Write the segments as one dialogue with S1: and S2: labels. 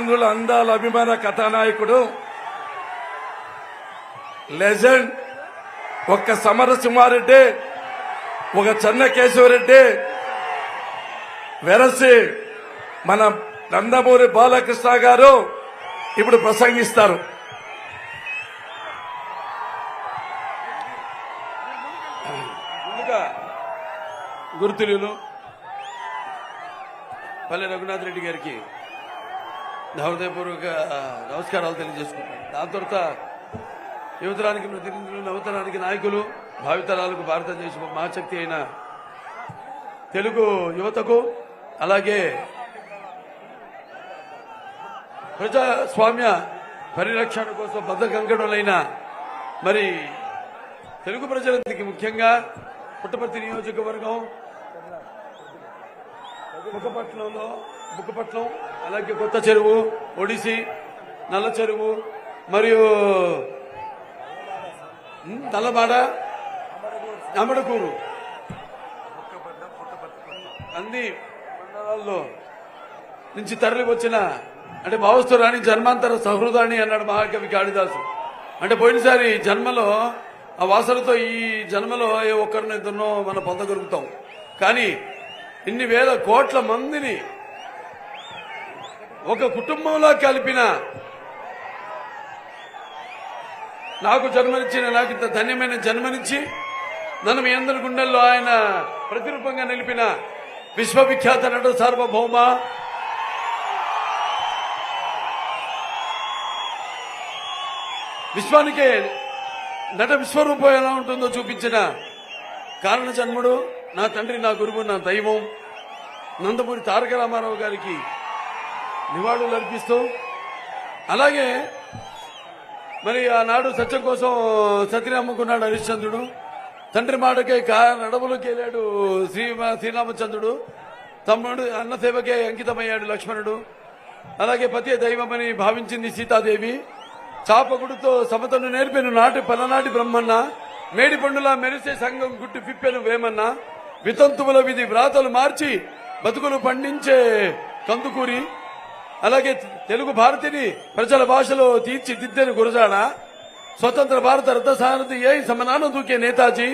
S1: ఆంధ్రుల అందాల అభిమాన కథానాయకుడు లెజెండ్ ఒక సమరసింహారెడ్డి ఒక చెన్న కేశవరెడ్డి వెరసి మన నందమూరి బాలకృష్ణ గారు ఇప్పుడు ప్రసంగిస్తారు.
S2: గుర్తులు పల్లె రఘునాథ్ రెడ్డి గారికి హృదయపూర్వక నమస్కారాలు తెలియజేసుకుంటాను దాని తర్వాత యువతరానికి ప్రతినిధులు నవతరానికి నాయకులు భావితరాలకు భారతదేశం మహాశక్తి అయిన తెలుగు యువతకు అలాగే ప్రజాస్వామ్య పరిరక్షణ కోసం బద్దకంకణులైన మరి తెలుగు ప్రజలకి ముఖ్యంగా పుట్టపర్తి నియోజకవర్గం ముఖపట్నంలో బుక్కపట్నం అలాగే కొత్త చెరువు ఒడిసి నల్ల చెరువు మరియు నల్లబాడ అమడకూరు. అన్ని మండలాల్లో నుంచి తరలి వచ్చిన అంటే భావస్తురాని జన్మాంతర సహృదాన్ని అన్నాడు మహాకవి కాళిదాసు. అంటే పోయినసారి జన్మలో ఆ వాసనతో ఈ జన్మలో ఏ ఒక్కరిని ఇద్దరినో మనం పొందగలుగుతాం. కానీ ఇన్ని వేల కోట్ల మందిని ఒక కుటుంబంలో కలిపిన నాకు జన్మనిచ్చిన నాకు ఇంత ధన్యమైన జన్మనిచ్చి నన్ను మీ అందరి గుండెల్లో ఆయన ప్రతిరూపంగా నిలిపిన విశ్వవిఖ్యాత నట సార్వభౌమ. విశ్వానికే నట విశ్వరూపం ఎలా ఉంటుందో చూపించిన కారణ జన్ముడు నా తండ్రి నా గురువు నా దైవం నందమూరి తారక రామారావు గారికి నివాళులు అర్పిస్తూ అలాగే మరి ఆనాడు సత్యం కోసం సతిని అమ్ముకున్నాడు హరిశ్చంద్రుడు. తండ్రి మాటకే కా నడవలోకి వెళ్ళాడు శ్రీ శ్రీరామచంద్రుడు. తమ్ముడు అన్న సేవకే అంకితమయ్యాడు లక్ష్మణుడు. అలాగే పతి దైవమని భావించింది సీతాదేవి. చాపగుడుతో సమతను నేర్పెను నాటి పలనాటి బ్రహ్మన్న. మేడి పండులా మెరిసే సంఘం గుట్టు పిప్పెను వేమన్న. వితంతువుల విధి వ్రాతలు మార్చి బతుకులు పండించే కందుకూరి. అలాగే తెలుగు భారతిని ప్రజల భాషలో తీర్చిదిద్దని గురజాడ స్వతంత్ర భారత రథసారథి ఏ సమనాన దూకే నేతాజీ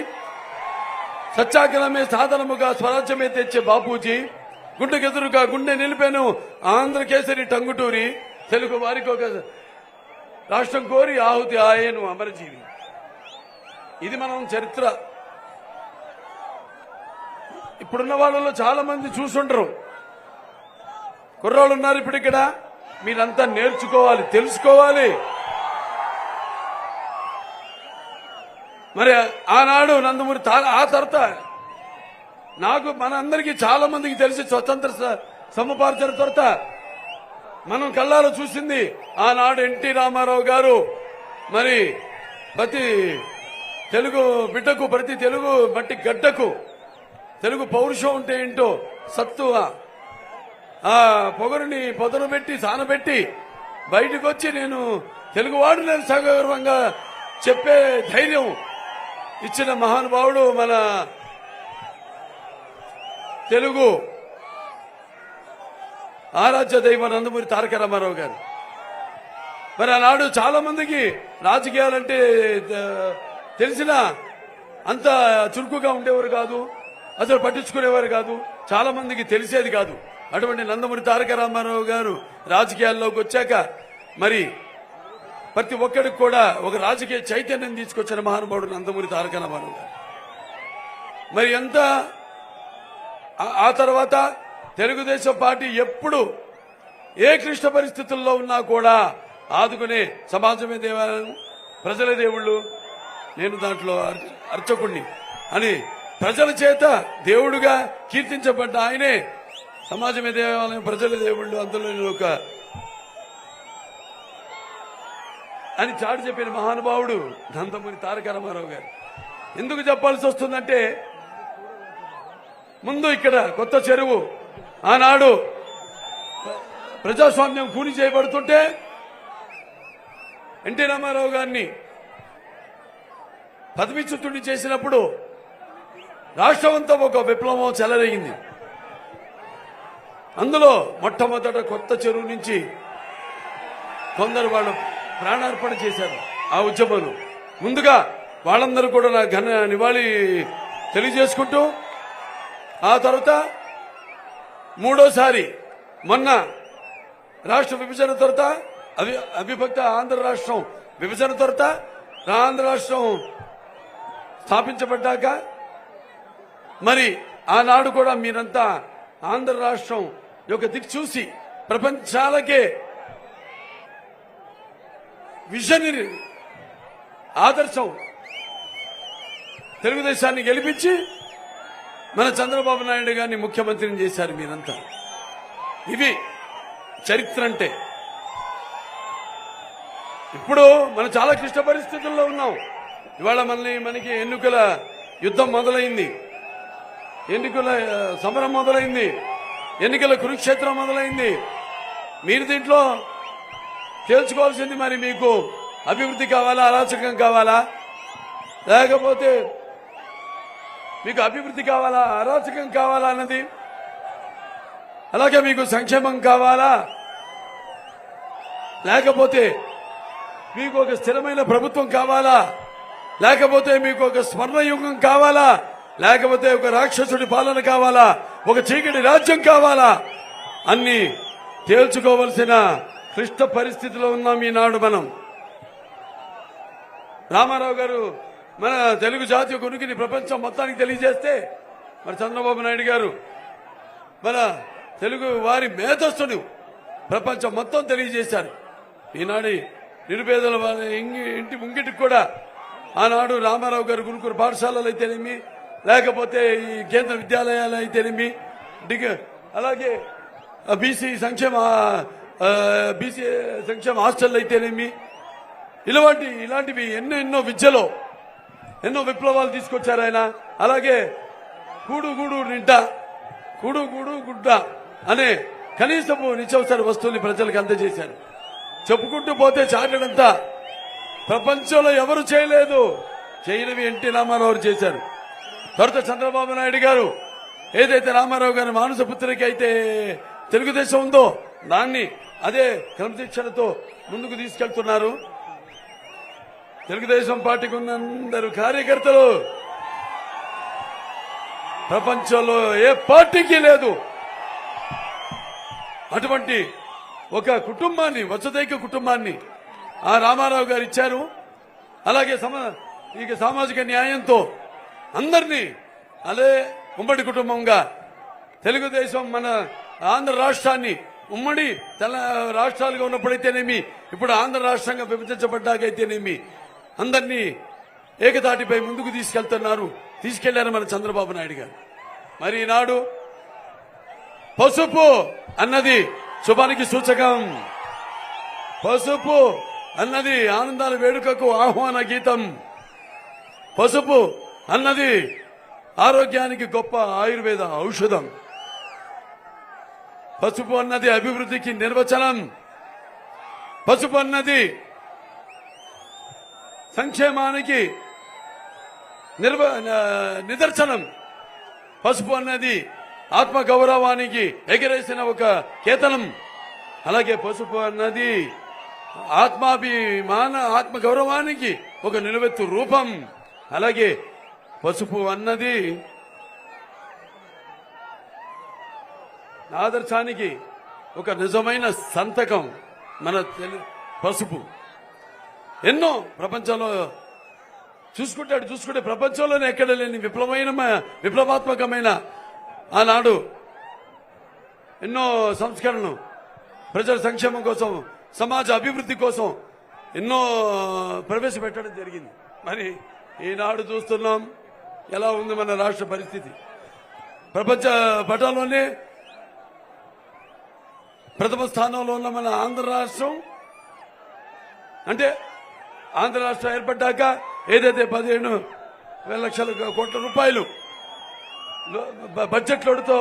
S2: సత్యాగ్రహమే సాధనముగా స్వరాజ్యమే తెచ్చే బాపూజీ గుండెకెదురుగా గుండె నిలిపాను ఆంధ్రకేసరి టంగుటూరి తెలుగు వారికి ఒక రాష్ట్రం కోరి ఆహుతి ఆయను అమరజీవి. ఇది మనం చరిత్ర. ఇప్పుడున్న వాళ్ళలో చాలా మంది చూసుంటారు కుర్రాళ్ళు ఉన్నారు ఇప్పుడు ఇక్కడ. మీరంతా నేర్చుకోవాలి తెలుసుకోవాలి. మరి ఆనాడు నందమూరి ఆ తర్వాత నాకు మన అందరికీ చాలా మందికి తెలిసి స్వతంత్ర స- తర్వాత మనం కళ్ళాలో చూసింది ఆనాడు ఎన్టీ రామారావు గారు. మరి ప్రతి తెలుగు బిడ్డకు ప్రతి తెలుగు మట్టి గడ్డకు తెలుగు పౌరుషం ఉంటే ఏంటో సత్తువ ఆ పొగరుని పొదలు పెట్టి సానబెట్టి బయటకు వచ్చి నేను తెలుగువాడు నేను సగౌరవంగా చెప్పే ధైర్యం ఇచ్చిన మహానుభావుడు మన తెలుగు ఆరాధ్య దైవ నందమూరి తారక రామారావు గారు. మరి ఆనాడు చాలా మందికి రాజకీయాలంటే తెలిసిన అంత చురుకుగా ఉండేవారు కాదు అసలు పట్టించుకునేవారు కాదు చాలా మందికి తెలిసేది కాదు. అటువంటి నందమూరి తారక రామారావు గారు రాజకీయాల్లోకి వచ్చాక మరి ప్రతి ఒక్కడికి కూడా ఒక రాజకీయ చైతన్యం తీసుకొచ్చిన మహానుభావుడు నందమూరి తారక రామారావు గారు. మరి ఎంత ఆ- తర్వాత తెలుగుదేశం పార్టీ ఎప్పుడు ఏ క్లిష్ట పరిస్థితుల్లో ఉన్నా కూడా ఆదుకునే సమాజమే దేవాలయం ప్రజల దేవుళ్ళు నేను దాంట్లో అర్- అర్చకుణ్ణి అని ప్రజల చేత దేవుడుగా కీర్తించబడ్డ ఆయనే సమాజమే దేవాలయం ప్రజల దేవుళ్ళు అందులో ఒక అని చాటు చెప్పిన మహానుభావుడు నందమూరి తారక రామారావు గారు. ఎందుకు చెప్పాల్సి వస్తుందంటే ముందు ఇక్కడ కొత్త చెరువు ఆనాడు ప్రజాస్వామ్యం కూని చేయబడుతుంటే ఎన్టీ రామారావు గారిని పదవిచ్యుతుడిని చేసినప్పుడు రాష్ట్రమంతా ఒక విప్లవం చెలరేగింది. అందులో మొట్టమొదట కొత్త చెరువు నుంచి కొందరు వాళ్ళు ప్రాణార్పణ చేశారు. ఆ ఉద్యమంలో. ముందుగా వాళ్ళందరూ కూడా నా ఘన నివాళి తెలియజేసుకుంటూ ఆ తర్వాత మూడోసారి మొన్న రాష్ట్ర విభజన తర్వాత అవి అవిభక్త ఆంధ్ర రాష్ట్రం విభజన తర్వాత ఆంధ్ర రాష్ట్రం స్థాపించబడ్డాక మరి ఆనాడు కూడా మీరంతా ఆంధ్ర రాష్ట్రం యొక్క దిక్కు చూసి ప్రపంచాలకే విజనరీ ఆదర్శం తెలుగుదేశాన్ని గెలిపించి మన చంద్రబాబు నాయుడు గారిని ముఖ్యమంత్రిని చేశారు మీరంతా. ఇవి చరిత్ర అంటే. ఇప్పుడు మనం చాలా క్లిష్ట పరిస్థితుల్లో ఉన్నాం. ఇవాళ మనల్ని మనకి ఎన్నికల యుద్ధం మొదలైంది. ఎన్నికల సమరం మొదలైంది. ఎన్నికల కురుక్షేత్రం మొదలైంది. మీరు దీంట్లో తేల్చుకోవాల్సింది మరి మీకు అభివృద్ధి కావాలా అరాచకం కావాలా? లేకపోతే మీకు అభివృద్ధి కావాలా అరాచకం కావాలా అన్నది? అలాగే మీకు సంక్షేమం కావాలా? లేకపోతే మీకు ఒక స్థిరమైన ప్రభుత్వం కావాలా? లేకపోతే మీకు ఒక స్వర్ణయుగం కావాలా? లేకపోతే ఒక రాక్షసుడి పాలన కావాలా? ఒక చీకటి రాజ్యం కావాలా? అన్ని తేల్చుకోవలసిన క్లిష్ట పరిస్థితిలో ఉన్నాం ఈనాడు మనం. రామారావు గారు మన తెలుగు జాతి యొక్క ఉనికిని ప్రపంచం మొత్తానికి తెలియజేస్తే మరి చంద్రబాబు నాయుడు గారు మన తెలుగు వారి మేధస్సును ప్రపంచం మొత్తం తెలియజేశారు. ఈనాడు నిరుపేదల వారి ఇంగి- ఇంటి ముంగిటికి కూడా ఆనాడు రామారావు గారు గురుకుల పాఠశాలలు అయితేనేమి లేకపోతే ఈ కేంద్ర విద్యాలయాలు అయితేనేమి డిగ అలాగే బీసీ సంక్షేమ బీసీ సంక్షేమ హాస్టల్ అయితేనేమి ఇలాంటి ఇలాంటివి ఎన్నో ఎన్నో విద్యలో ఎన్నో విప్లవాలు తీసుకొచ్చారు ఆయన. అలాగే కూడు గూడు నింట కూడు గూడు గుడ్డ అనే కనీసము నిత్యవసర వస్తువుల్ని ప్రజలకు అందజేశారు. చెప్పుకుంటూ పోతే చాటడంతా ప్రపంచంలో ఎవరు చేయలేదు. చేయనివి ఎన్టీ రామారావు చేశారు. తర్వాత చంద్రబాబు నాయుడు గారు ఏదైతే రామారావు గారి మానస పుత్రిక అయితే తెలుగుదేశం ఉందో దాన్ని అదే క్రమశిక్షణతో ముందుకు తీసుకెళ్తున్నారు. తెలుగుదేశం పార్టీకి ఉన్న అందరు కార్యకర్తలు. ప్రపంచంలో ఏ పార్టీకి లేదు. అటువంటి ఒక కుటుంబాన్ని వసుదైక కుటుంబాన్ని ఆ రామారావు గారు ఇచ్చారు. అలాగే సమ ఇక సామాజిక న్యాయంతో అందరినీ అదే ఉమ్మడి కుటుంబంగా తెలుగుదేశం మన ఆంధ్ర రాష్ట్రాన్ని ఉమ్మడి తెల రాష్ట్రాలుగా ఉన్నప్పుడైతేనేమి ఇప్పుడు ఆంధ్ర రాష్ట్రంగా విభజించబడ్డాకైతేనేమి అందరినీ ఏకతాటిపై ముందుకు తీసుకెళ్తున్నారు తీసుకెళ్ళారు మన చంద్రబాబు నాయుడు గారు. మరి ఈనాడు పసుపు అన్నది శుభానికి సూచకం. పసుపు అన్నది ఆనందాల వేడుకకు ఆహ్వాన గీతం. పసుపు అన్నది ఆరోగ్యానికి గొప్ప ఆయుర్వేద ఔషధం. పసుపు అన్నది అభివృద్ధికి నిర్వచనం. పసుపు అన్నది సంక్షేమానికి నిర్వ నిదర్శనం. పసుపు అన్నది ఆత్మ గౌరవానికి ఎగరేసిన ఒక కేతనం. అలాగే పసుపు అన్నది ఆత్మాభిమాన ఆత్మ గౌరవానికి ఒక నిలువెత్తు రూపం. అలాగే పసుపు అన్నది ఆదర్శానికి ఒక నిజమైన సంతకం మన తెలు పసుపు. ఎన్నో ప్రపంచంలో చూసుకుంటాడు చూసుకుంటే ప్రపంచంలోనే ఎక్కడ లేని విప్లవమైన విప్లవాత్మకమైన ఆనాడు ఎన్నో సంస్కరణలు ప్రజల సంక్షేమం కోసం సమాజ అభివృద్ధి కోసం ఎన్నో ప్రవేశపెట్టడం జరిగింది. మరి ఈనాడు చూస్తున్నాం. ఎలా ఉంది మన రాష్ట్ర పరిస్థితి? ప్రపంచ పటంలోనే ప్రథమ స్థానంలో ఉన్న మన ఆంధ్ర రాష్ట్రం అంటే ఆంధ్ర రాష్ట్రం ఏర్పడ్డాక ఏదైతే పదిహేను వేల లక్షల కోట్ల రూపాయలు బడ్జెట్ లోడుతో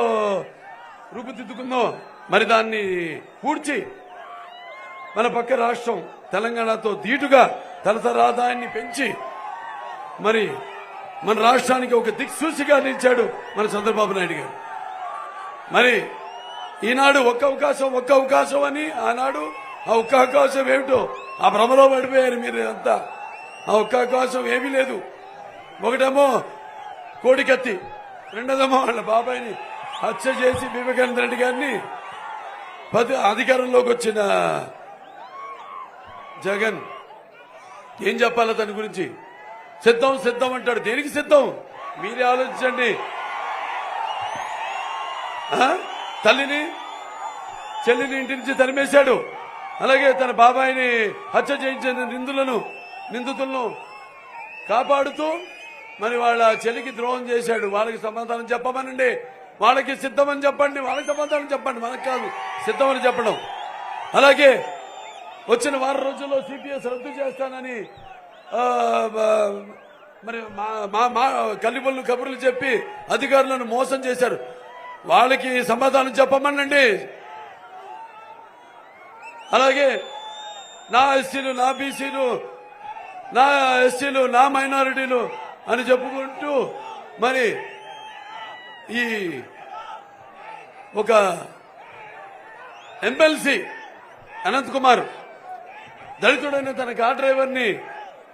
S2: రూపుదిద్దుకుందో మరి దాన్ని పూడ్చి మన పక్క రాష్ట్రం తెలంగాణతో ధీటుగా తలసరి ఆదాయాన్ని పెంచి మరి మన రాష్ట్రానికి ఒక దిక్సూచిగా నిలిచాడు మన చంద్రబాబు నాయుడు గారు. మరి ఈనాడు ఒక్క అవకాశం ఒక్క అవకాశం అని ఆనాడు ఆ ఒక్క అవకాశం ఏమిటో ఆ భ్రమలో పడిపోయారు మీరు అంతా. ఆ ఒక్క అవకాశం ఏమీ లేదు. ఒకటేమో కోడికత్తి రెండోదేమో వాళ్ళ బాబాయిని హత్య చేసి వివేకానంద రెడ్డి గారిని పది అధికారంలోకి వచ్చిన జగన్ ఏం చెప్పాలి దాని గురించి సిద్ధం సిద్ధం అంటాడు. దేనికి సిద్ధం? మీరే ఆలోచించండి. తల్లిని చెల్లిని ఇంటి నుంచి తరిమేశాడు. అలాగే తన బాబాయిని హత్య చేయించిన నిందులను నిందితులను కాపాడుతూ మరి వాళ్ళ చెల్లికి ద్రోహం చేశాడు. వాళ్ళకి సమాధానం చెప్పమనండి. వాళ్ళకి సిద్ధమని చెప్పండి. వాళ్ళకి సమాధానం చెప్పండి. మనకు కాదు. సిద్ధమని చెప్పడం. అలాగే వచ్చిన వారం రోజుల్లో సిపిఎస్ రద్దు చేస్తానని మరి మా మా మా కబుర్లు చెప్పి అధికారులను మోసం చేశారు. వాళ్ళకి సమాధానం చెప్పమనండి. అలాగే నా ఎస్సీలు నా బీసీలు నా ఎస్సీలు నా మైనారిటీలు అని చెప్పుకుంటూ మరి ఈ ఒక ఎమ్మెల్సీ అనంత్ కుమార్ దళితుడైన తన కార్ డ్రైవర్ని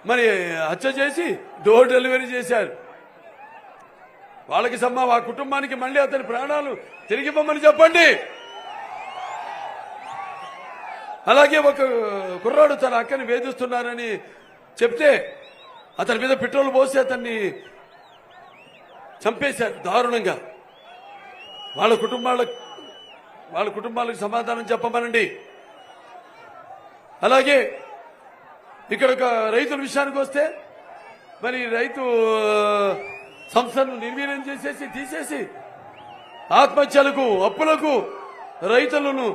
S2: మరి హత్య చేసి డోర్ డెలివరీ చేశారు. వాళ్ళకి సమ్మ ఆ కుటుంబానికి మళ్ళీ అతని ప్రాణాలు తిరిగిపోమని చెప్పండి. అలాగే ఒక కుర్రాడు తన అక్కని వేధిస్తున్నారని చెప్తే అతని మీద పెట్రోల్ పోసి అతన్ని చంపేశారు దారుణంగా. వాళ్ళ కుటుంబాల వాళ్ళ కుటుంబాలకు సమాధానం చెప్పమనండి. అలాగే ఇక్కడ ఒక రైతుల విషయానికి వస్తే మరి రైతు సంస్థను నిర్వీర్యం చేసేసి తీసేసి ఆత్మహత్యలకు అప్పులకు రైతులను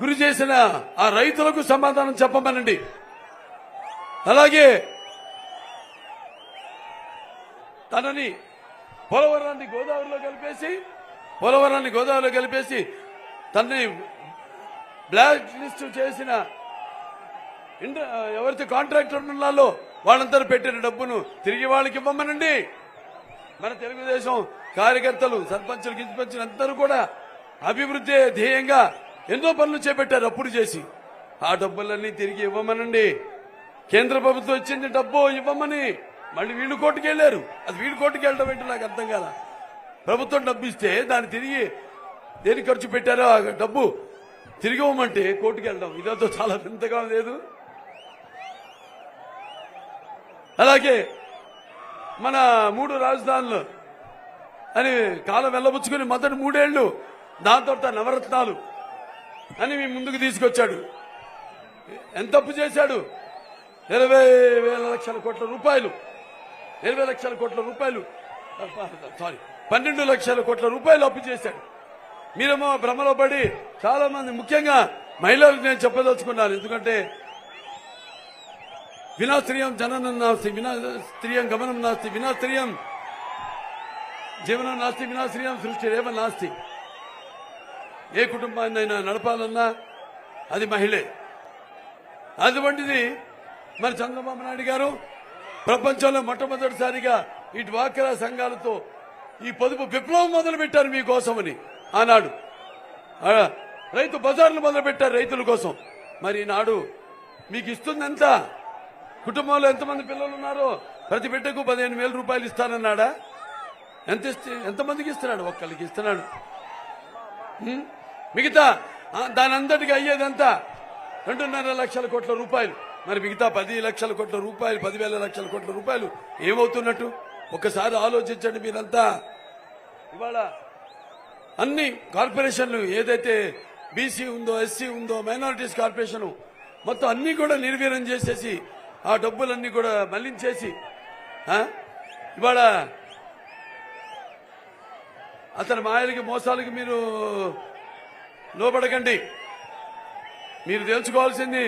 S2: గురి చేసిన ఆ రైతులకు సమాధానం చెప్పమనండి. అలాగే తనని పోలవరాన్ని గోదావరిలో కలిపేసి పోలవరాన్ని గోదావరిలో కలిపేసి తనని బ్లాక్ లిస్ట్ చేసిన ఎవరైతే కాంట్రాక్టర్ ఉన్నాలో వాళ్ళందరూ పెట్టిన డబ్బును తిరిగి వాళ్ళకి ఇవ్వమనండి. మన తెలుగుదేశం కార్యకర్తలు సర్పంచులు గిరిపంచులు అందరూ కూడా అభివృద్ధి ధ్యేయంగా ఎన్నో పనులు చేపట్టారు అప్పుడు చేసి. ఆ డబ్బులన్నీ తిరిగి ఇవ్వమనండి. కేంద్ర ప్రభుత్వం ఇచ్చింది డబ్బు ఇవ్వమని మళ్ళీ వీళ్ళు కోర్టుకు వెళ్ళారు. అది వీళ్ళు కోర్టుకు వెళ్ళడం ఏంటో నాకు అర్థం కాల. ప్రభుత్వం డబ్బు ఇస్తే దాన్ని తిరిగి దేనికి ఖర్చు పెట్టారో ఆ డబ్బు తిరిగి ఇవ్వమంటే కోర్టుకు వెళ్ళడం. ఇదంతా చాలా వింతగా లేదు. అలాగే మన మూడు రాజధానులు అని కాలం వెళ్ళబుచ్చుకుని మొదటి మూడేళ్ళు దాని తర్వాత నవరత్నాలు అని మీ ముందుకు తీసుకొచ్చాడు. ఎంత అప్పు చేశాడు? ఇరవై వేల లక్షల కోట్ల రూపాయలు. ఇరవై లక్షల కోట్ల రూపాయలు. సారీ పన్నెండు లక్షల కోట్ల రూపాయలు అప్పు చేశాడు. మీరేమో భ్రమలో పడి చాలా మంది ముఖ్యంగా మహిళలకు నేను చెప్పదలుచుకున్నాను. ఎందుకంటే వినా జననం నాస్తి వినా స్త్రీయం గమనం నాస్తి వినా జీవనం నాస్తి వినా స్త్రియం సృష్టి రేవ నాస్తి. ఏ కుటుంబాన్నైనా నడపాలన్నా అది మహిళే. అటువంటిది మరి చంద్రబాబు నాయుడు గారు ప్రపంచంలో మొట్టమొదటిసారిగా ఈ డ్వాక్రా సంఘాలతో ఈ పొదుపు విప్లవం మొదలుపెట్టారు మీకోసమని ఆనాడు. రైతు బజార్లు మొదలుపెట్టారు రైతుల కోసం. మరి ఈనాడు మీకు ఇస్తుందంతా కుటుంబంలో ఎంతమంది పిల్లలు ఉన్నారో ప్రతి బిడ్డకు పదిహేను వేల రూపాయలు ఇస్తానన్నాడా? ఎంత ఇస్తే ఎంతమందికి ఇస్తున్నాడు? ఒక్కరికి ఇస్తున్నాడు. మిగతా దాని అంతటికి అయ్యేదంతా రెండున్నర లక్షల కోట్ల రూపాయలు. మరి మిగతా పది లక్షల కోట్ల రూపాయలు పదివేల లక్షల కోట్ల రూపాయలు ఏమవుతున్నట్టు? ఒకసారి ఆలోచించండి మీరంతా. ఇవాళ అన్ని కార్పొరేషన్లు ఏదైతే బీసీ ఉందో ఎస్సీ ఉందో మైనారిటీస్ కార్పొరేషన్ మొత్తం అన్ని కూడా నిర్వీర్యం చేసేసి ఆ డబ్బులన్నీ కూడా మళ్ళించేసి ఇవాళ అతని మాయలకి మోసాలకి మీరు లోపడకండి మీరు తెలుసుకోవాల్సింది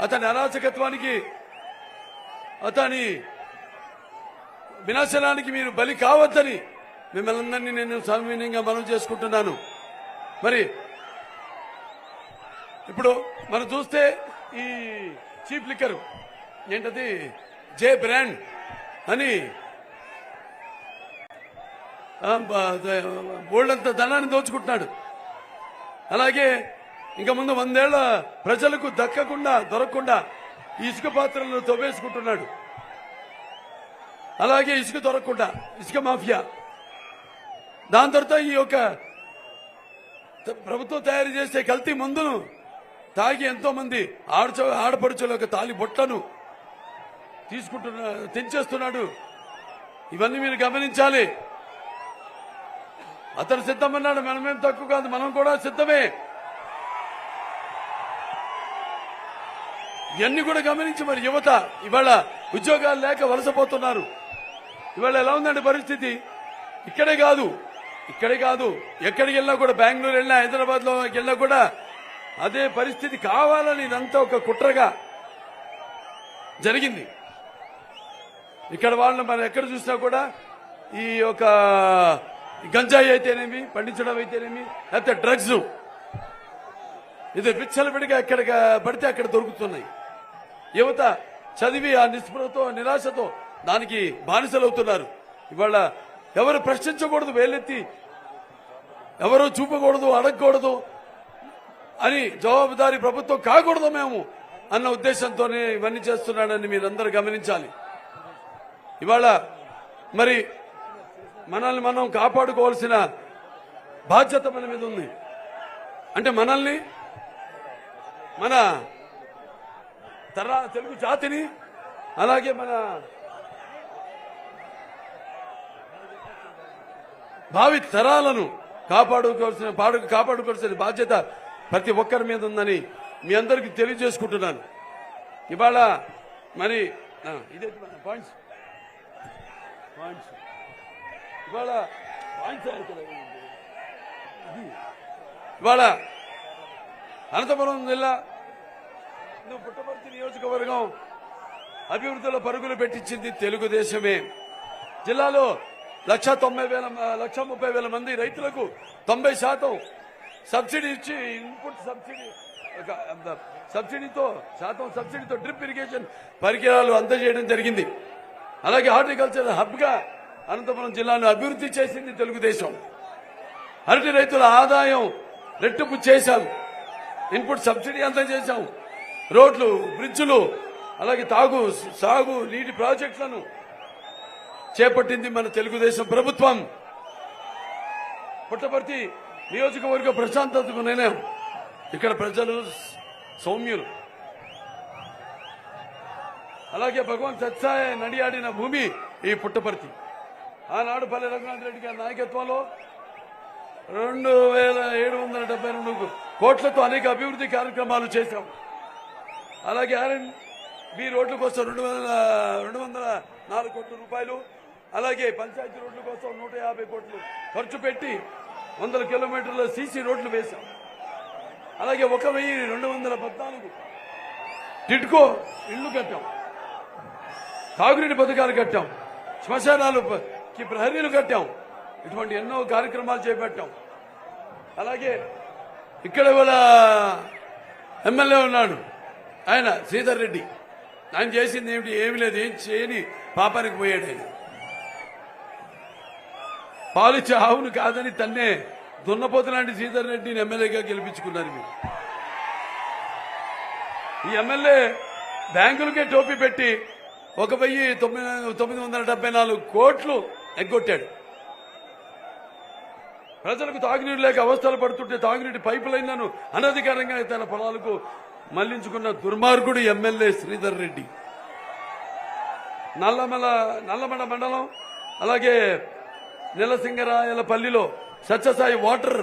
S2: అతని అరాచకత్వానికి అతని వినాశనానికి మీరు బలి కావద్దని మిమ్మల్ని అందరినీ నేను సౌమ్యంగా మనం చేసుకుంటున్నాను. మరి ఇప్పుడు మనం చూస్తే ఈ చీప్ లిక్కరు ఏంటది? J brand. అని బోళ్ళంత ధనాన్ని దోచుకుంటున్నాడు. అలాగే ఇంకా ముందు వందేళ్ళ ప్రజలకు దక్కకుండా దొరకకుండా ఈ ఇసుక పాత్రలను తవ్వేసుకుంటున్నాడు. అలాగే ఇసుక దొరకకుండా ఇసుక మాఫియా. దాని తర్వాత ఈ యొక్క ప్రభుత్వం తయారు చేసే కల్తీ మందును తాగి ఎంతో మంది ఆడచ ఆడపడుచుల యొక్క తాలి బొట్లను తీసుకుంటున్నా తెంచేస్తున్నాడు. ఇవన్నీ మీరు గమనించాలి. అతను సిద్ధమన్నాడు మనమేం తక్కువ కాదు మనం కూడా సిద్ధమే. ఇవన్నీ కూడా గమనించి మరి యువత ఇవాళ ఉద్యోగాలు లేక వలసపోతున్నారు. ఇవాళ ఎలా ఉందండి పరిస్థితి? ఇక్కడే కాదు ఇక్కడే కాదు ఎక్కడికి వెళ్ళినా కూడా బెంగళూరు వెళ్ళినా హైదరాబాద్లో వెళ్ళినా కూడా అదే పరిస్థితి కావాలని ఇదంతా ఒక కుట్రగా జరిగింది. ఇక్కడ వాళ్ళని మనం ఎక్కడ చూసినా కూడా ఈ యొక్క గంజాయి అయితేనేమి పండించడం అయితేనేమి లేకపోతే డ్రగ్స్ ఇది విచ్చలవిడిగా ఎక్కడ పడితే అక్కడ దొరుకుతున్నాయి. యువత చదివి ఆ నిస్పృహతో నిరాశతో దానికి బానిసలవుతున్నారు. ఇవాళ ఎవరు ప్రశ్నించకూడదు వేలెత్తి ఎవరు చూపకూడదు అడగకూడదు అని జవాబుదారీ ప్రభుత్వం కాకూడదు మేము అన్న ఉద్దేశంతోనే ఇవన్నీ చేస్తున్నాడని మీరందరూ గమనించాలి. ఇవాళ మరి మనల్ని మనం కాపాడుకోవాల్సిన బాధ్యత మన మీద ఉంది. అంటే మనల్ని మన తర తెలుగు జాతిని అలాగే మన భావి తరాలను కాపాడుకోవాల్సిన పాడు కాపాడుకోవాల్సిన బాధ్యత ప్రతి ఒక్కరి మీద ఉందని మీ అందరికీ తెలియజేసుకుంటున్నాను. ఇవాళ మరి ఇదే పాయింట్స్ పాయింట్స్. ఇవాళ పాయింట్స్ ఇది. ఇవాళ అనంతపురం జిల్లా పుట్టపర్తి నియోజకవర్గం అభివృద్ధిలో పరుగులు పెట్టించింది తెలుగుదేశమే. జిల్లాలో లక్ష తొంభై వేల లక్ష ముప్పై వేల మంది రైతులకు తొంభై శాతం సబ్సిడీ ఇచ్చి ఇన్పుట్ సబ్సిడీ సబ్సిడీతో శాతం సబ్సిడీతో డ్రిప్ ఇరిగేషన్ పరికరాలు అందజేయడం జరిగింది. అలాగే హార్టికల్చర్ హబ్గా అనంతపురం జిల్లాను అభివృద్ధి చేసింది తెలుగుదేశం. అరటి రైతుల ఆదాయం రెట్టింపు చేశాం. ఇన్పుట్ సబ్సిడీ అంతా చేశాం. రోడ్లు బ్రిడ్జులు అలాగే తాగు సాగు నీటి ప్రాజెక్టులను చేపట్టింది మన తెలుగుదేశం ప్రభుత్వం. పుట్టపర్తి నియోజకవర్గ ప్రశాంతతకు నేనే ఇక్కడ ప్రజలు సౌమ్యులు. అలాగే భగవాన్ సత్సాయ నడియాడిన భూమి ఈ పుట్టపర్తి. ఆనాడు పల్లె రఘునాథ్ రెడ్డి గారి నాయకత్వంలో రెండు వేల ఏడు వందల డెబ్బై రెండు కోట్లతో అనేక అభివృద్ధి కార్యక్రమాలు చేశాం. అలాగే ఆర్ఎన్ బి రోడ్ల కోసం రెండు వందల రెండు వందల నాలుగు కోట్ల రూపాయలు అలాగే పంచాయతీ రోడ్ల కోసం నూట యాభై కోట్లు ఖర్చు పెట్టి వందల కిలోమీటర్ల సీసీ రోడ్లు వేశాం. అలాగే ఒక వెయ్యి రెండు వందల పద్నాలుగు టిడ్కో ఇళ్ళు కట్టాం. తాగునీటి పథకాలు కట్టాం. శ్మశానాలు ప్రహరీలు కట్టాం. ఇటువంటి ఎన్నో కార్యక్రమాలు చేపట్టాం. అలాగే ఇక్కడ కూడా ఎమ్మెల్యే ఉన్నాడు. ఆయన శ్రీధర్ రెడ్డి. ఆయన చేసింది ఏమిటి ఏమి లేదు ఏం చేయని పాపానికి పోయాడు ఆయన. పాలిచ్చే ఆవును కాదని తన్నే దున్నపోతు లాంటి శ్రీధర్ రెడ్డిని ఎమ్మెల్యేగా గెలిపించుకున్నారు మీరు. ఈ ఎమ్మెల్యే బ్యాంకులకే టోపీ పెట్టి ఒక వెయ్యి తొమ్మిది తొమ్మిది వందల డెబ్బై నాలుగు కోట్లు ఎగ్గొట్టాడు. ప్రజలకు తాగునీరు లేక అవస్థలు పడుతుంటే తాగునీటి పైపు లైన్లను అనధికారంగా తన పొలాలకు మళ్ళించుకున్న దుర్మార్గుడు ఎమ్మెల్యే శ్రీధర్ రెడ్డి. నల్లమల నల్లమల మండలం అలాగే నెలసింగరాయలపల్లిలో సత్యసాయి వాటర్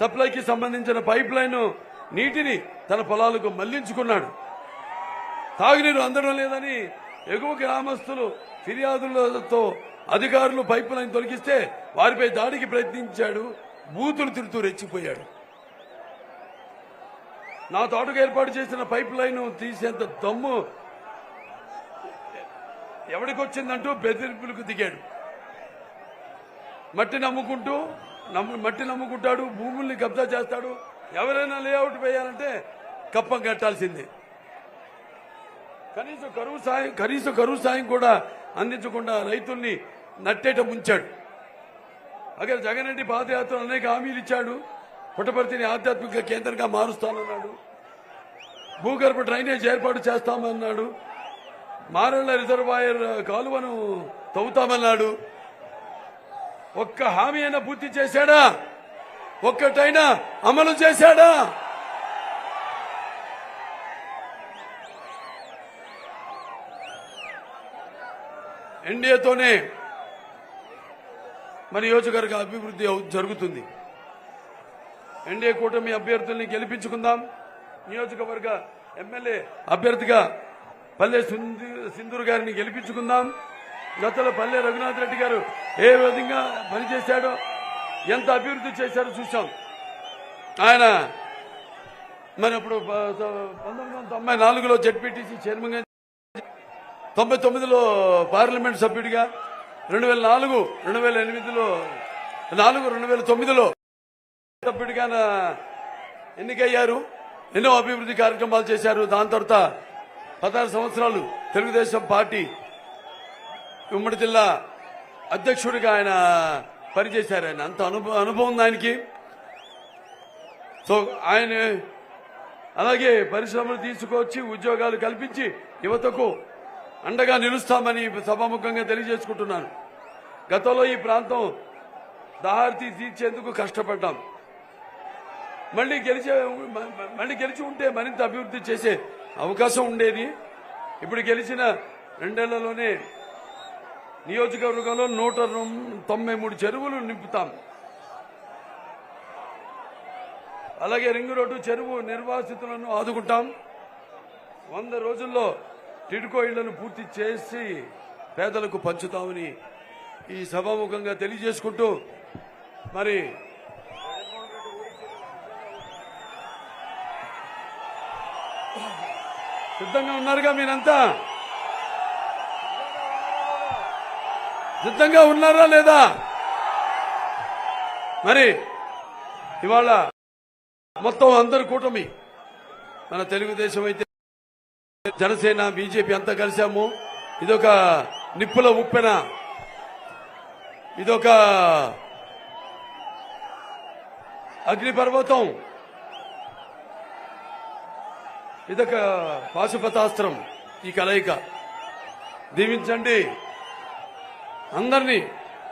S2: సప్లైకి సంబంధించిన పైప్ లైన్ నీటిని తన పొలాలకు మళ్ళించుకున్నాడు. తాగునీరు అందడం లేదని ఎగువ గ్రామస్తులు ఫిర్యాదులతో అధికారులు పైపు లైన్ తొలగిస్తే వారిపై దాడికి ప్రయత్నించాడు. బూతులు తిరుగుతూ రెచ్చిపోయాడు. నా తోటకు ఏర్పాటు చేసిన పైప్ లైన్ తీసేంత దమ్ము ఎవడికొచ్చిందంటూ బెదిరింపులకు దిగాడు. మట్టి నమ్ముకుంటూ నమ్ము మట్టి నమ్ముకుంటాడు భూముల్ని కబ్జా చేస్తాడు. ఎవరైనా లేఅవుట్ వేయాలంటే కప్పం కట్టాల్సిందే. కనీసం కరువు సాయం కనీసం కరువు సాయం కూడా అందించకుండా రైతుల్ని నట్టేట ముంచాడు. అక్కడ జగన్ రెడ్డి పాదయాత్ర అనేక హామీలు ఇచ్చాడు. పుట్టపర్తిని ఆధ్యాత్మిక కేంద్రంగా మారుస్తానన్నాడు. భూగర్భ డ్రైనేజ్ ఏర్పాటు చేస్తామన్నాడు. మారళ్ళ రిజర్వాయర్ కాలువను తవ్వుతామన్నాడు. ఒక్క హామీ అయినా పూర్తి చేశాడా? ఒక్కటైనా అమలు చేశాడా? ఎన్డీఏతోనే మన నియోజకవర్గ అభివృద్ధి అవు- జరుగుతుంది. ఎన్డీఏ కూటమి అభ్యర్థుల్ని గెలిపించుకుందాం. నియోజకవర్గ ఎమ్మెల్యే అభ్యర్థిగా పల్లె సింధు- సింధూరు గారిని గెలిపించుకుందాం. గతంలో పల్లె రఘునాథ్ రెడ్డి గారు ఏ విధంగా పనిచేశాడో ఎంత అభివృద్ధి చేశారో చూసాం ఆయన మరి అప్పుడు ప- పంతొమ్మిది వందల తొంభై నాలుగులో జడ్పీటీసీ చైర్మన్గా తొంభై తొమ్మిదిలో పార్లమెంట్ సభ్యుడిగా రెండు వేల నాలుగు రెండు వేల ఎనిమిదిలో నాలుగు రెండు వేల తొమ్మిదిలో సభ్యుడిగా ఎన్నికయ్యారు. ఎన్నో అభివృద్ధి కార్యక్రమాలు చేశారు. దాని తర్వాత పదహారు సంవత్సరాలు తెలుగుదేశం పార్టీ ఉమ్మడి జిల్లా అధ్యక్షుడిగా ఆయన పనిచేశారు. ఆయన అంత అనుభవం అనుభవం ఉంది ఆయనకి. సో ఆయన అలాగే పరిశ్రమలు తీసుకొచ్చి ఉద్యోగాలు కల్పించి యువతకు అండగా నిలుస్తామని సభాముఖంగా తెలియజేసుకుంటున్నాను. గతంలో ఈ ప్రాంతం దాహార్తి తీర్చేందుకు కష్టపడ్డాం. మళ్ళీ గెలిచే మళ్ళీ గెలిచి ఉంటే మరింత అభివృద్ధి చేసే అవకాశం ఉండేది. ఇప్పుడు గెలిచిన రెండేళ్ళలోనే నియోజకవర్గంలో నూట తొంభై మూడు చెరువులు నింపుతాం. అలాగే రింగ్ రోడ్డు చెరువు నిర్వాసితులను ఆదుకుంటాం. వంద రోజుల్లో టిడ్కో ఇళ్ళను పూర్తి చేసి పేదలకు పంచుతామని ఈ సభాముఖంగా తెలియజేసుకుంటూ మరి సిద్ధంగా ఉన్నారుగా మీరంతా? సిద్ధంగా ఉన్నారా లేదా? మరి ఇవాళ మొత్తం అందరు కూటమి మన తెలుగుదేశం అయితే జనసేన బీజేపీ అంతా కలిసాము ఇదొక నిప్పుల ఉప్పెన. ఇదొక అగ్నిపర్వతం. ఇదొక పాశుపతాస్త్రం ఈ కలయిక. దీవించండి. అందరినీ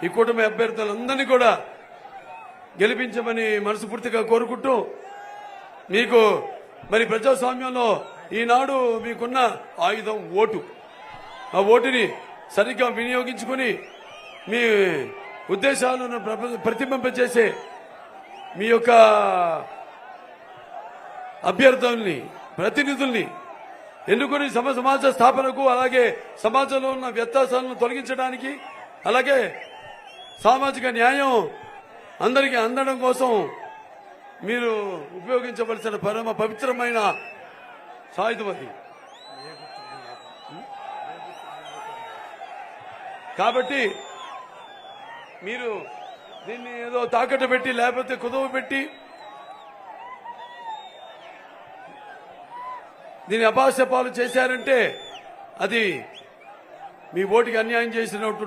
S2: ఈ కూటమి అభ్యర్థులందరినీ కూడా గెలిపించమని మనస్ఫూర్తిగా కోరుకుంటూ మీకు మరి ప్రజాస్వామ్యంలో ఈనాడు మీకున్న ఆయుధం ఓటు. ఆ ఓటుని సరిగ్గా వినియోగించుకుని మీ ఉద్దేశాలను ప్రతిబింబచేసే మీ యొక్క అభ్యర్థుల్ని ప్రతినిధుల్ని ఎన్నుకొని సమ సమాజ స్థాపనకు అలాగే సమాజంలో ఉన్న వ్యత్యాసాలను తొలగించడానికి అలాగే సామాజిక న్యాయం అందరికీ అందడం కోసం మీరు ఉపయోగించవలసిన పరమ పవిత్రమైన సాయుధమతి కాబట్టి మీరు దీన్ని ఏదో తాకట్టు పెట్టి లేకపోతే కుదువ పెట్టి దీన్ని అపాశపాలు చేశారంటే అది మీ ఓటుకి అన్యాయం చేసినట్టు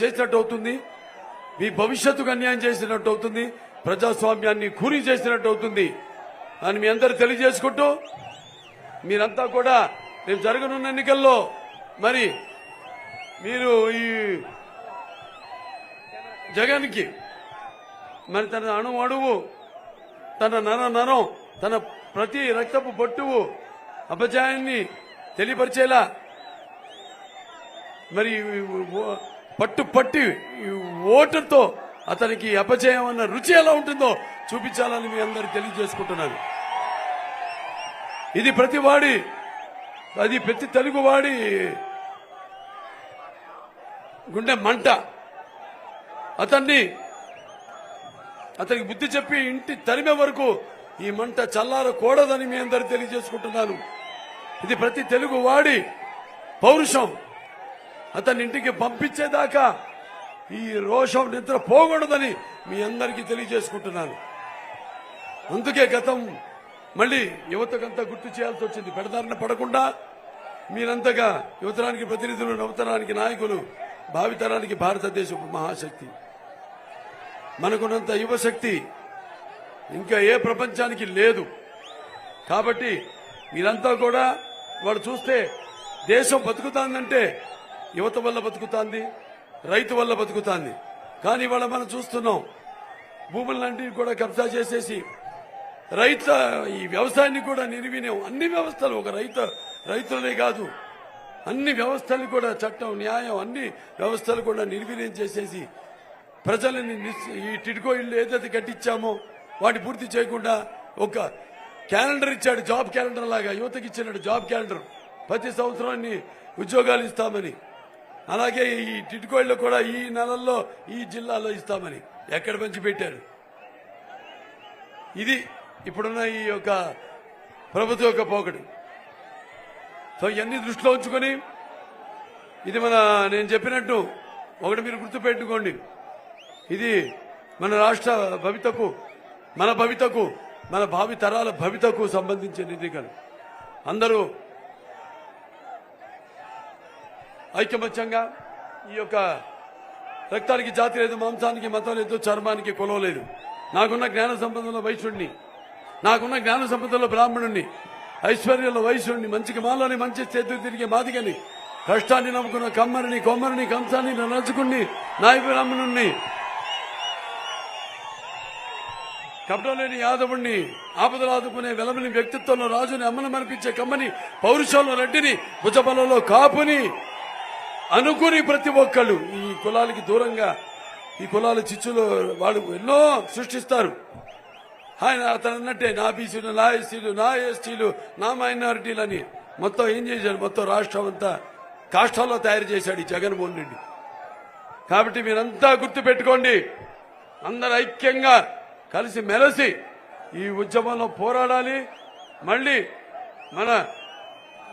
S2: చేసినట్టు అవుతుంది. మీ భవిష్యత్తుకు అన్యాయం చేసినట్టు అవుతుంది. ప్రజాస్వామ్యాన్ని కూలి చేసినట్టు అవుతుంది. అని మీ అందరు తెలియజేసుకుంటూ మీరంతా కూడా రేపు జరగనున్న ఎన్నికల్లో మరి మీరు ఈ జగన్కి మరి తన అణు అణువు తన నర నరం తన ప్రతి రక్తపు బొట్టువు అపజయాన్ని తెలియపరిచేలా మరి పట్టు పట్టి ఓటుతో అతనికి అపజయం అన్న రుచి ఎలా ఉంటుందో చూపించాలని మీ అందరు తెలియజేసుకుంటున్నాను. ఇది ప్రతి వాడి అది ప్రతి తెలుగు వాడి గుండె మంట. అతన్ని అతనికి బుద్ధి చెప్పి ఇంటి తరిమే వరకు ఈ మంట చల్లారకూడదని మీ అందరు తెలియజేసుకుంటున్నాను. ఇది ప్రతి తెలుగు వాడి పౌరుషం. అతని ఇంటికి పంపించేదాకా ఈ రోషం నిద్ర పోకూడదని మీ అందరికీ తెలియజేసుకుంటున్నాను. అందుకే గతం మళ్ళీ యువతకంతా గుర్తు చేయాల్సి వచ్చింది. పెడదారిన పడకుండా మీరంతగా యువతరానికి ప్రతినిధులు నవతరానికి నాయకులు భావితరానికి భారతదేశపు మహాశక్తి. మనకున్నంత యువశక్తి ఇంకా ఏ ప్రపంచానికి లేదు. కాబట్టి మీరంతా కూడా వాడు చూస్తే దేశం బతుకుతాందంటే యువత వల్ల బతుకుతాంది రైతు వల్ల బతుకుతాంది. కానీ ఇవాళ మనం చూస్తున్నాం భూములన్నింటినీ కూడా కబ్జా చేసేసి రైతు ఈ వ్యవసాయాన్ని కూడా నిర్వీణ్యం అన్ని వ్యవస్థలు ఒక రైతు రైతులనే కాదు. అన్ని వ్యవస్థలు కూడా చట్టం న్యాయం అన్ని వ్యవస్థలు కూడా నిర్వీర్యం చేసేసి ప్రజలని ఈ టిడ్కో ఇల్లు ఏదైతే కట్టించామో వాటి పూర్తి చేయకుండా ఒక క్యాలెండర్ ఇచ్చాడు జాబ్ క్యాలెండర్ లాగా. యువతకి ఇచ్చినాడు జాబ్ క్యాలెండర్. ప్రతి సంవత్సరాన్ని ఉద్యోగాలు ఇస్తామని. అలాగే ఈ టిడ్కో ఇళ్ళు కూడా ఈ నెలల్లో ఈ జిల్లాలో ఇస్తామని. ఎక్కడ పంచి పెట్టారు ఇది ఇప్పుడున్న ఈ యొక్క ప్రభుత్వ యొక్క పోకడు. సో ఇవన్నీ దృష్టిలో ఉంచుకొని ఇది మన నేను చెప్పినట్టు ఒకటి మీరు గుర్తుపెట్టుకోండి. ఇది మన రాష్ట్ర భవితకు మన భవితకు మన భావి తరాల భవితకు సంబంధించిన ఎన్నికలు అందరూ ఐకమత్యంగా ఈ యొక్క రక్తానికి జాతి లేదు మాంసానికి మతం లేదు చర్మానికి కొలవలేదు నాకున్న జ్ఞాన సంబంధంలో వైశ్యుడిని నాకున్న జ్ఞాన సంపదలో బ్రాహ్మణుణ్ణి ఐశ్వర్యంలో వైశ్యుడిని మంచికి మాలోని మంచి చేతులు తిరిగే మాదిగని కష్టాన్ని నమ్ముకున్న కమ్మరిని కొమ్మరిని కంసాన్ని నచ్చుకుని నాయ బ్రాహ్మణుణ్ణి కపటలేని యాదవుణ్ణి ఆపదలు ఆదుకునే వెలమని వ్యక్తిత్వంలో రాజుని అమ్మను మనిపించే కమ్మని పౌరుషంలో రెడ్డిని భుజబలంలో కాపుని అనుకుని ప్రతి ఒక్కళ్ళు. ఈ కులాలకి దూరంగా ఈ కులాల చిచ్చులో వాళ్ళు ఎన్నో సృష్టిస్తారు. ఆయన అతను అన్నట్టే నా బీసీలు నా ఎస్సీలు నా ఎస్టీలు నా మైనారిటీలు అని మొత్తం ఏం చేశాడు? మొత్తం రాష్ట్రం అంతా కాష్టాల్లో తయారు చేశాడు ఈ జగన్మోహన్ రెడ్డి. కాబట్టి మీరంతా గుర్తు పెట్టుకోండి అందరు ఐక్యంగా కలిసి మెలిసి ఈ ఉద్యమంలో పోరాడాలి. మళ్ళీ మన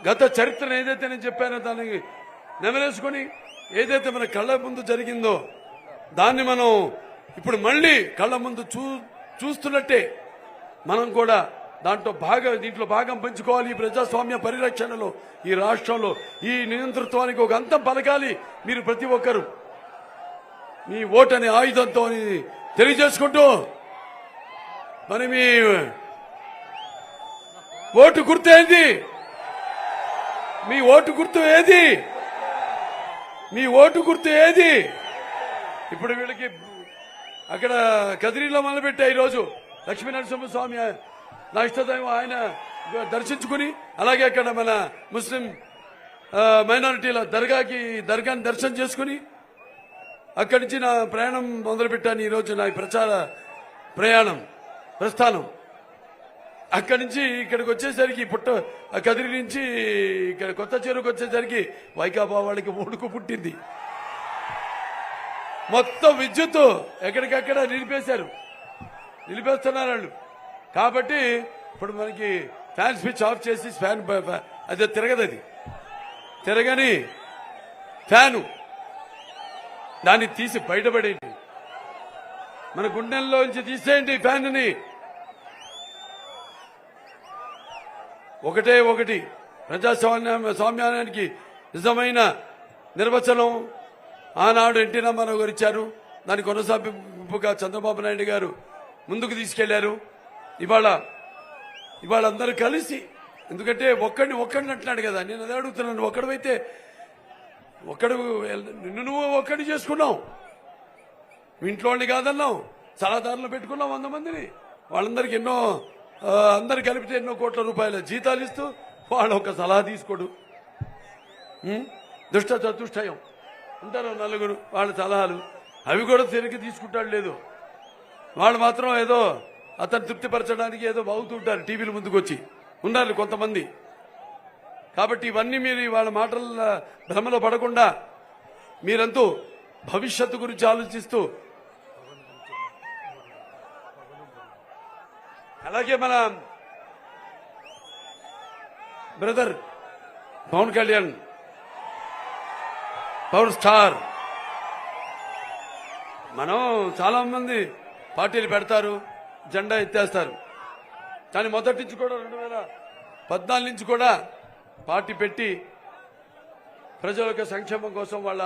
S2: గత చరిత్రను ఏదైతే నేను చెప్పానో దాన్ని నెమరేసుకొని ఏదైతే మన కళ్ళ ముందు జరిగిందో దాన్ని మనం ఇప్పుడు మళ్ళీ కళ్ళ ముందు చూ చూస్తున్నట్టే మనం కూడా దాంట్లో భాగం దీంట్లో భాగం పంచుకోవాలి ఈ ప్రజాస్వామ్య పరిరక్షణలో ఈ రాష్ట్రంలో. ఈ నియంతృత్వానికి ఒక అంతం పలకాలి మీరు ప్రతి ఒక్కరు. మీ ఓటని ఆయుధంతో తెలియజేసుకుంటూ మరి మీ ఓటు గుర్తు ఏది? మీ ఓటు గుర్తు ఏది? మీ ఓటు గుర్తు ఏది? ఇప్పుడు వీళ్ళకి అక్కడ కదిరిలో మొదలుపెట్టా ఈరోజు లక్ష్మీ నరసింహస్వామి నా ఇష్టదైవం ఆయన దర్శించుకుని అలాగే అక్కడ మన ముస్లిం మైనారిటీల దర్గాకి దర్గాని దర్శనం చేసుకుని అక్కడి నుంచి నా ప్రయాణం మొదలుపెట్టాను ఈరోజు నా ప్రచార ప్రయాణం ప్రస్థానం. అక్కడి నుంచి ఇక్కడికి వచ్చేసరికి పుట్ట ఆ కదిరి నుంచి ఇక్కడ కొత్త చెరువుకి వచ్చేసరికి వైకాపా వాళ్ళకి ఉడుకు పుట్టింది. మొత్తం విద్యుత్ ఎక్కడికక్కడ నిలిపేశారు. నిలిపేస్తున్నారు వాళ్ళు. కాబట్టి ఇప్పుడు మనకి ఫ్యాన్ స్విచ్ ఆఫ్ చేసి ఫ్యాన్ అది అదే తిరగదు అది. తిరగని ఫ్యాను దాన్ని తీసి బయటపడేయండి. మన గుండెల్లోంచి తీసేయండి ఫ్యాన్ని. ఒకటే ఒకటి ప్రజాస్వామ్య స్వామ్యానికి నిజమైన నిర్వచనం ఆనాడు ఎన్టీ రామారావు గారు ఇచ్చారు. దాని కొనసాగింపుగా చంద్రబాబు నాయుడు గారు ముందుకు తీసుకెళ్ళారు. ఇవాళ ఇవాళ అందరూ కలిసి ఎందుకంటే ఒక్కడిని ఒక్కడిని అంటున్నాడు కదా. నేను అదే అడుగుతున్నాను ఒక్కడైతే ఒక్కడు నిన్ను నువ్వు ఒక్కడి చేసుకున్నావు. మీ ఇంట్లో కాదన్నావు. సలహాదారులు పెట్టుకున్నావు వంద మందిని. వాళ్ళందరికీ ఎన్నో అందరు కలిపితే ఎన్నో కోట్ల రూపాయల జీతాలు ఇస్తూ వాళ్ళు ఒక సలహా తీసుకోడు. దుష్ట చతుష్టయం. ఉంటారు నలుగురు వాళ్ళ సలహాలు. అవి కూడా తిరిగి తీసుకుంటాడు లేదు. వాళ్ళు మాత్రం ఏదో అతను తృప్తిపరచడానికి ఏదో బాగుతుంటారు టీవీల ముందుకు వచ్చి ఉన్నారు కొంతమంది. కాబట్టి ఇవన్నీ మీరు వాళ్ళ మాటల భ్రమలో పడకుండా మీరంతూ భవిష్యత్తు గురించి ఆలోచిస్తూ అలాగే మన brother Pawan Kalyan power star. మనం చాలా మంది పార్టీలు పెడతారు జెండా ఎత్తేస్తారు. కానీ మొదటి నుంచి కూడా రెండు వేల పద్నాలుగు నుంచి కూడా పార్టీ పెట్టి ప్రజల యొక్క సంక్షేమం కోసం వాళ్ళ